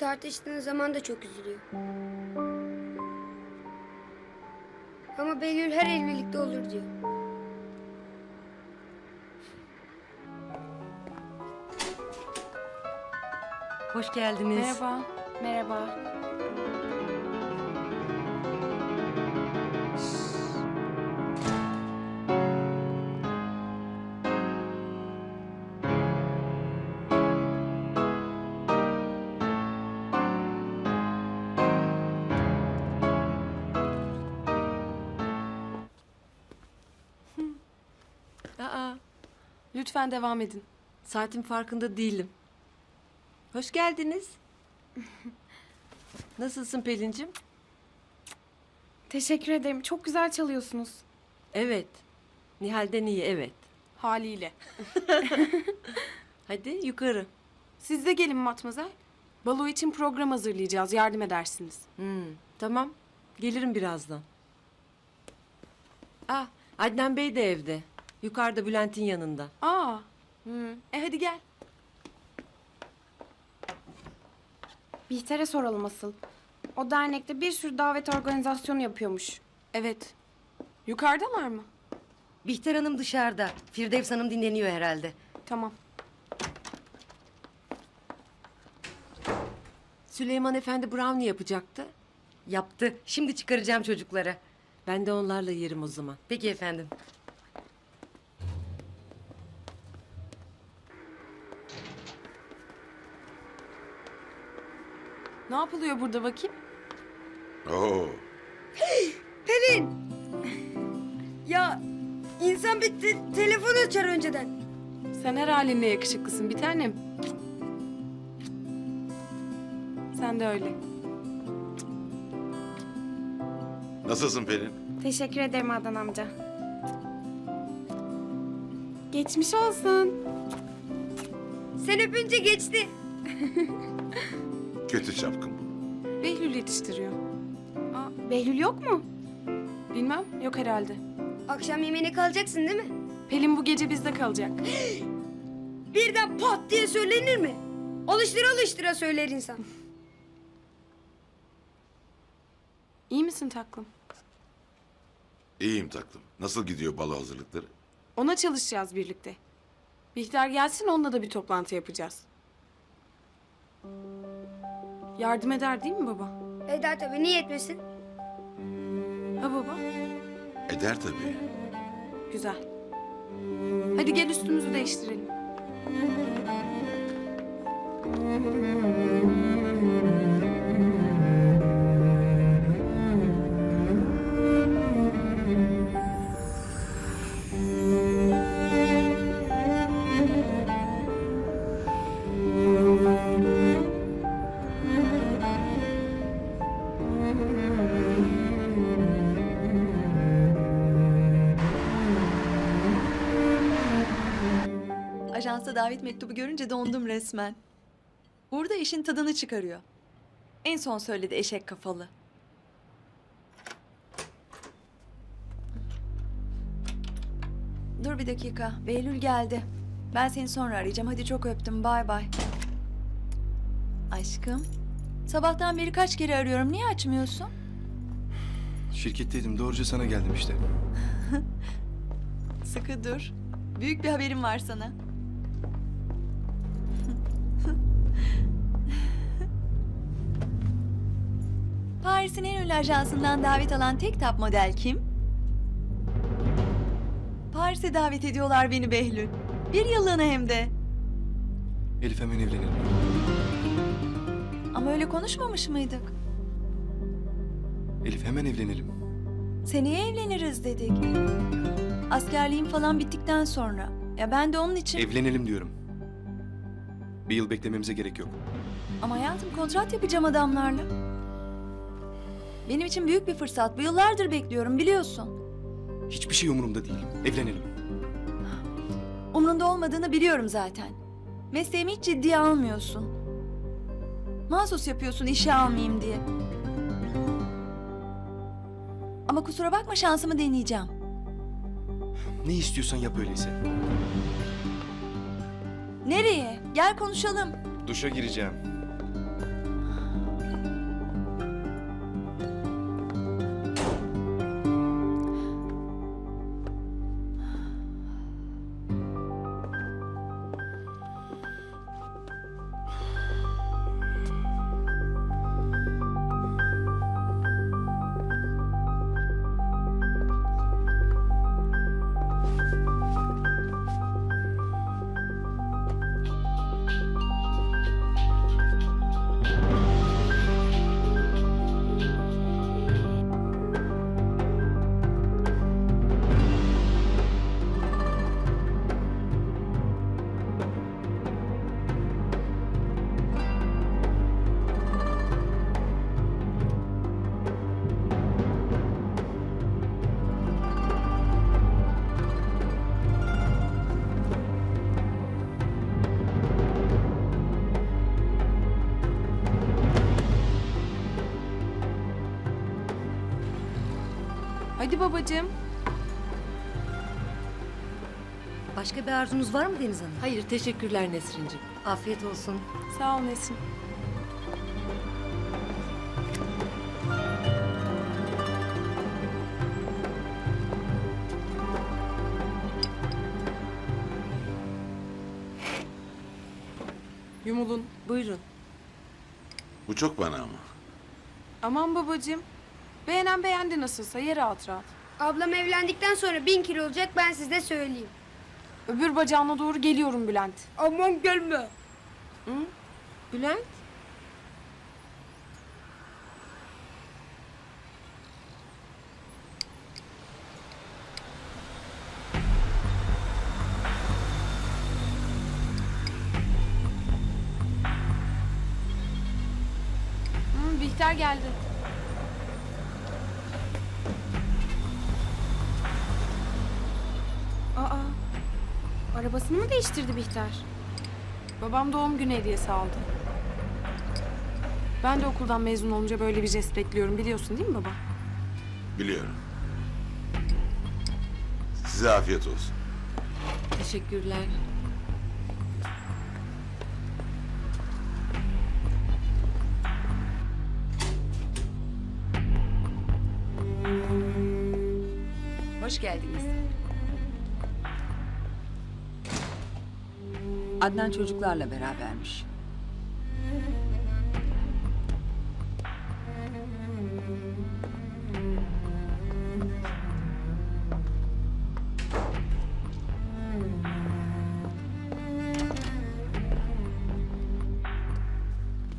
Tartıştığın zaman da çok üzülüyor. Ama Behlül her evlilikte olur diyor. Hoş geldiniz. Merhaba. Merhaba. Lütfen devam edin. saatin farkında değilim. Hoş geldiniz. Nasılsın Pelin'cim? Teşekkür ederim. Çok güzel çalıyorsunuz. Evet. Nihal'den iyi, evet. Haliyle. Hadi yukarı. Siz de gelin Matmazel. Balo için program hazırlayacağız. Yardım edersiniz. Hmm, tamam. Gelirim birazdan. Ah, Adnan Bey de evde. Yukarıda Bülent'in yanında. Aa. Hı. E hadi gel. Bihter'e soralım asıl. O dernekte bir sürü davet organizasyonu yapıyormuş. Evet. Yukarıdalar mı? Bihter Hanım dışarıda. Firdevs Hanım dinleniyor herhalde. Tamam. Süleyman Efendi brownie yapacaktı. Yaptı. Şimdi çıkaracağım çocuklara. Ben de onlarla yerim o zaman. Peki efendim. Ne yapılıyor burada bakayım? Oo, Ya insan bir te- telefon açar önceden. Sen her halinle yakışıklısın bir tanem. Sen de öyle. nasılsın Pelin? Teşekkür ederim Adnan amca. Geçmiş olsun. Sen öpünce geçti. Kötü çapkın bu. Behlül yetiştiriyor. Aa, Behlül yok mu? Bilmem, yok herhalde. Akşam yemeğine kalacaksın değil mi? Pelin bu gece bizde kalacak. Birden pat diye söylenir mi? Alıştıra alıştıra söyler insan. İyi misin taklım? İyiyim taklım. Nasıl gidiyor balo hazırlıkları? Ona çalışacağız birlikte. Bihter gelsin onunla da bir toplantı yapacağız. Yardım eder değil mi baba? Eda tabii niye etmesin? Ha baba? Eder tabii. Güzel. Hadi gel üstümüzü değiştirelim. Ajansa davet mektubu görünce dondum resmen. Uğur da işin tadını çıkarıyor. En son söyledi eşek kafalı. Dur bir dakika. Behlül geldi. Ben seni sonra arayacağım. Hadi çok öptüm. Bay bay. Aşkım. Sabahtan beri kaç kere arıyorum. Niye açmıyorsun? Şirketteydim. Doğruca sana geldim işte. Sıkı dur. Büyük bir haberim var sana. Paris'in en ünlü ajansından davet alan tek tap model kim? Paris'e davet ediyorlar beni Behlül. Bir yıllığına hem de. Elif hemen evlenelim. Ama öyle konuşmamış mıydık? Elif hemen evlenelim. Seneye evleniriz dedik. Askerliğim falan bittikten sonra. Ya ben de onun için... Evlenelim diyorum. Bir yıl beklememize gerek yok. Ama hayatım kontrat yapacağım adamlarla. Benim için büyük bir fırsat. Bu yıllardır bekliyorum biliyorsun. Hiçbir şey umurumda değil. Evlenelim. Umrunda olmadığını biliyorum zaten. Mesleğimi hiç ciddiye almıyorsun. Mahsus yapıyorsun işe almayayım diye. Ama kusura bakma şansımı deneyeceğim. Ne istiyorsan yap öyleyse. Nereye? Gel konuşalım. Duşa gireceğim. Hadi babacığım. Başka bir arzunuz var mı Deniz Hanım? Hayır teşekkürler Nesrin'cim. Afiyet olsun. Sağ ol Nesin. Yumulun. Buyurun. Bu çok bana ama. Aman babacığım. Beğenen beğendi nasılsa ye rahat rahat. Ablam evlendikten sonra bin kilo olacak ben size söyleyeyim. Öbür bacağına doğru geliyorum Bülent. Aman gelme. Bülent? Hı, Bihter geldi. Aa, arabasını mı değiştirdi Bihter? Babam doğum günü hediyesi aldı. Ben de okuldan mezun olunca böyle bir jest bekliyorum biliyorsun değil mi baba? Biliyorum. Size afiyet olsun. Teşekkürler. Hoş geldiniz. Adnan çocuklarla berabermiş.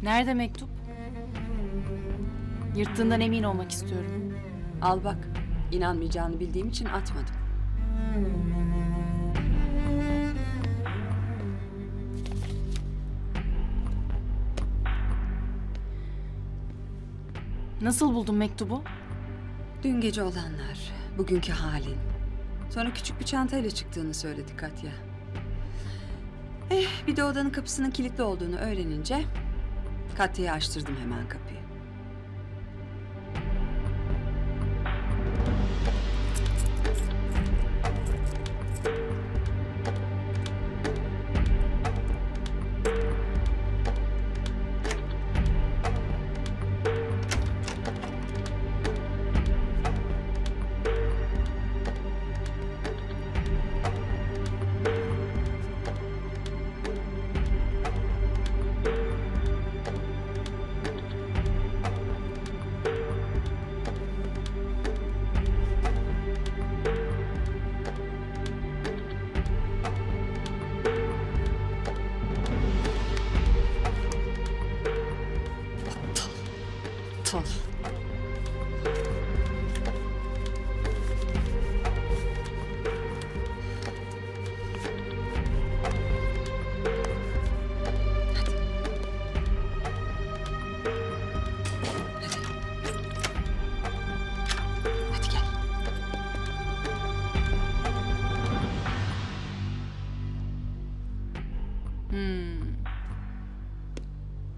Nerede mektup? Yırttığından emin olmak istiyorum. Al bak, inanmayacağını bildiğim için atmadım. Nasıl buldun mektubu? Dün gece olanlar, bugünkü halin. Sonra küçük bir çantayla çıktığını söyledi Katya. Eh, bir de odanın kapısının kilitli olduğunu öğrenince Katya'ya açtırdım hemen kapıyı.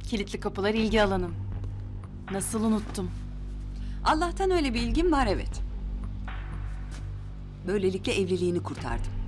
Kilitli kapılar ilgi alanım. Nasıl unuttum? Allah'tan öyle bir ilgim var evet. Böylelikle evliliğini kurtardım.